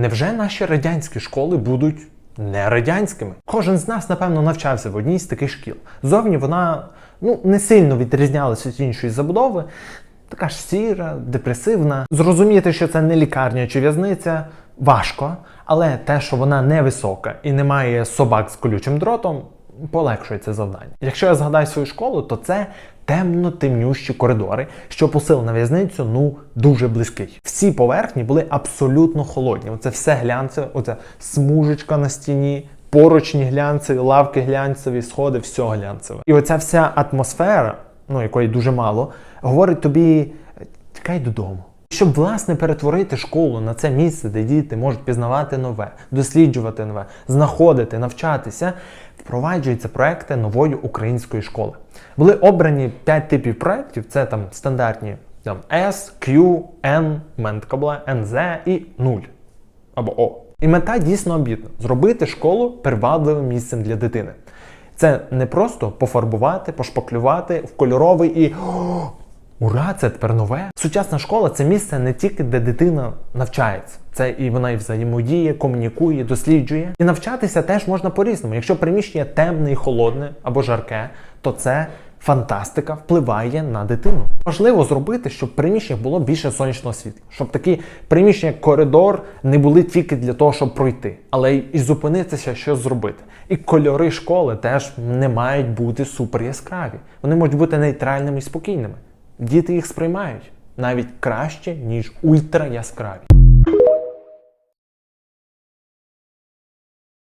Невже наші радянські школи будуть не радянськими? Кожен з нас, напевно, навчався в одній з таких шкіл. Зовні вона ну, не сильно відрізнялася від іншої забудови. Така ж сіра, депресивна. Зрозуміти, що це не лікарня чи в'язниця, важко, але те, що вона невисока і не має собак з колючим дротом, полегшує це завдання. Якщо я згадаю свою школу, то це темно-темнющі коридори, що посил на в'язницю ну дуже близький. Всі поверхні були абсолютно холодні. Оце все глянцеве, оце смужечка на стіні. Поручні глянцеві, лавки глянцеві, сходи, все глянцеве. І оця вся атмосфера, ну якої дуже мало, говорить тобі: тікай додому. Щоб власне перетворити школу на це місце, де діти можуть пізнавати нове, досліджувати нове, знаходити, навчатися, впроваджуються проекти нової української школи. Були обрані 5 типів проєктів, це там стандартні там, S, Q, N, мене NZ і 0 або О. І мета дійсно обідна зробити школу привабливим місцем для дитини. Це не просто пофарбувати, пошпаклювати в кольоровий і «О, Ура, це тепер нове. Сучасна школа це місце не тільки де дитина навчається. Це і вона і взаємодіє, комунікує, досліджує. І навчатися теж можна по-різному. Якщо приміщення темне і холодне або жарке, то це фантастика впливає на дитину. Важливо зробити, щоб в приміщеннях було більше сонячного світла, щоб такі приміщення, коридор, не були тільки для того, щоб пройти, але і зупинитися, щось зробити. І кольори школи теж не мають бути супер яскраві. Вони можуть бути нейтральними і спокійними. Діти їх сприймають навіть краще, ніж ультра яскраві.